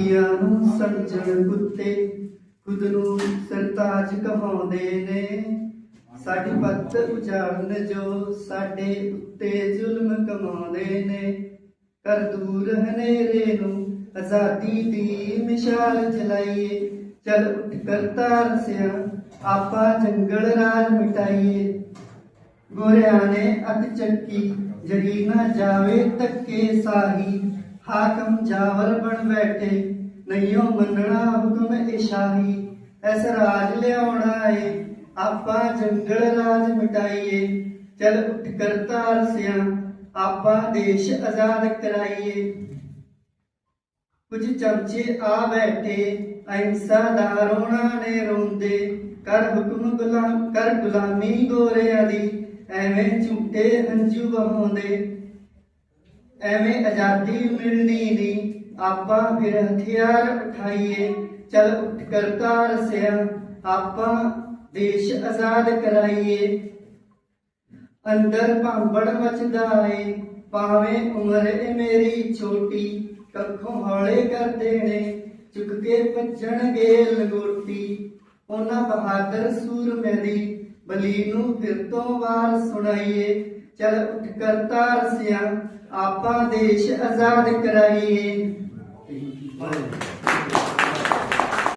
ਹਾਥੀਆਂ ਨੂੰ ਸਮਝਣ ਕੁੱਤੇ ਖੁਦ ਨੂੰ ਸਰਤਾਜ ਕਹਾਉਂਦੇ ਨੇ। ਸਾਡੀ ਪੱਤ ਉਜਾੜਨ ਜੋ ਸਾਡੇ ਉੱਤੇ ਜ਼ੁਲਮ ਕਮਾਉਂਦੇ ਨੇ। ਕਰ ਦੂਰ ਹਨੇਰੇ ਨੂੰ ਆਜ਼ਾਦੀ ਦੀ ਮਿਸਾਲ ਜਲਾਈਏ। ਚਲ ਉੱਠ ਕਰ ਤਾਰ ਆਪਾ ਜੰਗਲ ਰਾਜ ਮਿਟਾਈਏ। ਗੋਰਿਆਂ ਨੇ ਅੱਖ ਚੱਕੀ ਜਰੀ ਨਾ ਜਾਵੇ ਤੱਕੇ ਸਾਹੀ। ਹਾਕਮ ਜਾਵਰ ਬਣ ਬੈਠੇ ਨਹੀਂਓ ਮੰਨਣਾ ਹੁਕਮ ਇਸ਼ਾਹੀ ਐਸ ਰਾਜ ਲਿਆਉਣਾ ਏ ਆਪਾਂ ਜੰਗਲ ਰਾਜ ਮਿਟਾਈਏ, ਚਲ ਉੱਠ ਕਰ ਸਿਆ ਆਪਾਂ ਦੇਸ਼ ਆਜ਼ਾਦ ਕਰਾਈਏ। ਕੁਝ ਚਮਚੇ ਆ ਬੈਠੇ, ਅਹਿੰਸਾ ਦਾ ਰੋਣਾ ਨੇ ਰੋਂਦੇ, ਕਰ ਹੁਕਮ ਗੁਲਾਮ ਕਰ ਗੁਲਾਮੀ ਗੋਰਿਆਂ ਦੀ, ਐਵੇਂ ਝੂਠੇ ਹੰਝੂ ਵਹਾਉਂਦੇ। ਐਵੇਂ ਆਜ਼ਾਦੀ ਮਿਲਣੀ ਦੀ ਆਪਾਂ ਫਿਰ ਹਥਿਆਰ ਉਠਾਈਏ। ਚਲ ਉੱਠ ਕਰ ਤਾਰ ਆਪਾਂ ਦੇਸ਼ ਆਜ਼ਾਦ ਕਰਾਈਏ। ਅੰਦਰ ਭਾਂਬੜ ਮਚਦਾ ਏ। ਪਾਵੇਂ ਉਮਰ ਏ ਮੇਰੀ ਛੋਟੀ, ਕੱਖੋਂ ਹੌਲੇ ਕਰ ਦੇਣੇ। ਚੁੱਕ ਕੇ ਭੱਜਣਗੇ ਲੰਗੋਟੀ। ਉਹਨਾਂ ਬਹਾਦਰ ਸੂਰਮੇ ਦੀ ਬਲੀ ਨੂੰ ਫਿਰ ਤੋਂ ਵਾਰ ਸੁਣਾਈਏ। ਚਲ ਉਠ ਕਰ ਤਾਰ ਆਪਾਂ ਦੇਸ਼ ਆਜ਼ਾਦ ਕਰਾਈਏ।